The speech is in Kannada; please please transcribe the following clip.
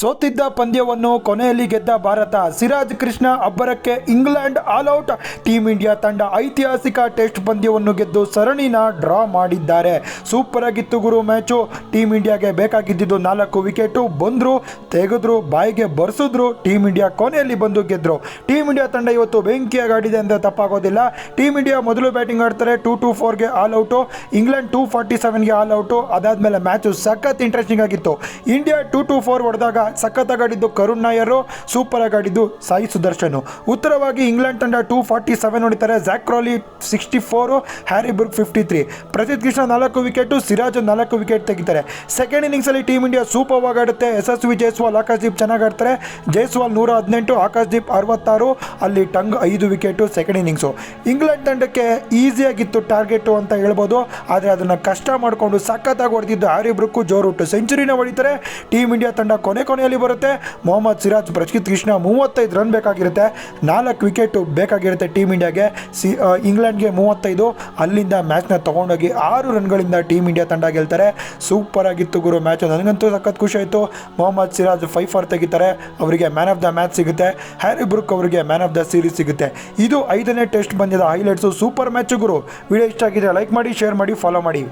ಸೋತಿದ್ದ ಪಂದ್ಯವನ್ನು ಕೊನೆಯಲ್ಲಿ ಗೆದ್ದ Bharat, Siraj Krishna ಅಬ್ಬರಕ್ಕೆ England all out team India ತಂಡ ಐತಿಹಾಸಿಕ ಟೆಸ್ಟ್ ಪಂದ್ಯವನ್ನು ಗೆದ್ದು ಸರಣಿನ ಡ್ರಾ ಮಾಡಿದ್ದಾರೆ. ಸೂಪರ್ ಆಗಿತ್ತು ಗುರು ಮ್ಯಾಚು. ಟೀಂ ಇಂಡಿಯಾಗೆ ಬೇಕಾಗಿದ್ದಿದ್ದು ನಾಲ್ಕು ವಿಕೆಟು. ಬಂದರು, ತೆಗೆದ್ರು, ಬಾಯಿಗೆ ಬರ್ಸಿದ್ರು. ಟೀಂ ಇಂಡಿಯಾ ಕೊನೆಯಲ್ಲಿ ಬಂದು ಗೆದ್ದರು ಟೀಂ ಇಂಡಿಯಾ ತಂಡ ಇವತ್ತು ಬೆಂಕಿಯಾಗಿ ಆಡಿದೆ ಅಂದರೆ ತಪ್ಪಾಗೋದಿಲ್ಲ. ಟೀಂ ಇಂಡಿಯಾ ಮೊದಲು ಬ್ಯಾಟಿಂಗ್ ಆಡ್ತಾರೆ. Two to ಫೋರ್ಗೆ all out. England two forty ಸೆವೆನ್ಗೆ all out. ಅದಾದಮೇಲೆ ಮ್ಯಾಚು ಸಖತ್ ಇಂಟ್ರೆಸ್ಟಿಂಗ್ ಆಗಿತ್ತು. ಇಂಡಿಯಾ ಟೂ ಟು ಫೋರ್ ಹೊಡೆದಾಗ ಸಖತ್ತಾಗಿ ಆಡಿದ್ದು ಕರುಣ್ ನಾಯರು ಸೂಪರ್ ಆಗಾಡಿದ್ದು ಸಾಯಿ ಸುದರ್ಶನ್. ಉತ್ತರವಾಗಿ ಇಂಗ್ಲೆಂಡ್ ತಂಡ ಟೂ ಫಾರ್ಟಿ ಸೆವೆನ್ ಹೊಡಿತಾರೆ. Jack sixty four Harry Brook fifty three Prasidh Krishna ನಾಲ್ಕು ವಿಕೆಟು ಸಿರಾಜ್ ನಾಲ್ಕು ವಿಕೆಟ್ ತೆಗಿತಾರೆ. Second ಇನ್ನಿಂಗ್ಸಲ್ಲಿ team India super Yashasvi Jaiswal, Akashdeep ಚೆನ್ನಾಗಿ ಆಡ್ತಾರೆ. ಜೈಸ್ವಾಲ್ ನೂರ ಹದಿನೆಂಟು, ಆಕಾಶ್ದೀಪ್ ಅರವತ್ತಾರು. ಅಲ್ಲಿ ಟಂಗ್ ಐದು ವಿಕೆಟು ಸೆಕೆಂಡ್ ಇನ್ನಿಂಗ್ಸು ಇಂಗ್ಲೆಂಡ್ ತಂಡಕ್ಕೆ ಈಸಿಯಾಗಿತ್ತು ಟಾರ್ಗೆಟು ಅಂತ ಹೇಳ್ಬೋದು. ಆದರೆ ಅದನ್ನು ಕಷ್ಟ ಮಾಡಿಕೊಂಡು ಸಖತ್ತಾಗಿ ಹೊಡೆದಿದ್ದು ಹ್ಯಾರಿ ಜೋರು ಜೋರುಟ್ಟು ಸೆಂಚುರಿನ ಹೊಡಿತಾರೆ. ಟೀಮ್ ಇಂಡಿಯಾ ತಂಡ ಕೊನೆ ಕೊನೆಯಲ್ಲಿ ಬರುತ್ತೆ. ಮೊಹಮ್ಮದ್ ಸಿರಾಜ್ ಪ್ರಜ್ಕಿತ್ ಕೃಷ್ಣ ಮೂವತ್ತೈದು ರನ್ ಬೇಕಾಗಿರುತ್ತೆ. ನಾಲ್ಕು ವಿಕೆಟು ಬೇಕಾಗಿರುತ್ತೆ ಟೀಮ್ ಇಂಡಿಯಾಗೆ. ಸಿ ಇಂಗ್ಲೆಂಡ್ಗೆ ಮೂವತ್ತೈದು. ಅಲ್ಲಿಂದ ಮ್ಯಾಚ್ನ ತೊಗೊಂಡೋಗಿ ಆರು ರನ್ಗಳಿಂದ ಟೀಮ್ ಇಂಡಿಯಾ ತಂಡ ಗೆಲ್ತಾರೆ. ಸೂಪರ್ ಆಗಿತ್ತು ಗುರು ಮ್ಯಾಚ್ ನನಗಂತೂ ಸಖತ್ ಖುಷಿ ಆಯಿತು. ಮೊಹಮ್ಮದ್ ಸಿರಾಜ್ ಫೈವ್ ಫಾರ್ ತೆಗಿತಾರೆ. ಅವರಿಗೆ ಮ್ಯಾನ್ ಆಫ್ ದ ಮ್ಯಾಚ್ ಸಿಗುತ್ತೆ. ಹ್ಯಾರಿ ಬ್ರುಕ್ ಅವರಿಗೆ ಮ್ಯಾನ್ ಆಫ್ ದ ಸೀರೀಸ್ ಸಿಗುತ್ತೆ. ಇದು ಐದನೇ ಟೆಸ್ಟ್ ಬಂದಿದ್ದ ಹೈಲೈಟ್ಸು ಸೂಪರ್ ಮ್ಯಾಚ್ ಗುರು. ವಿಡಿಯೋ ಇಷ್ಟ ಆಗಿದೆ ಲೈಕ್ ಮಾಡಿ ಶೇರ್ ಮಾಡಿ ಫಾಲೋ ಮಾಡಿ.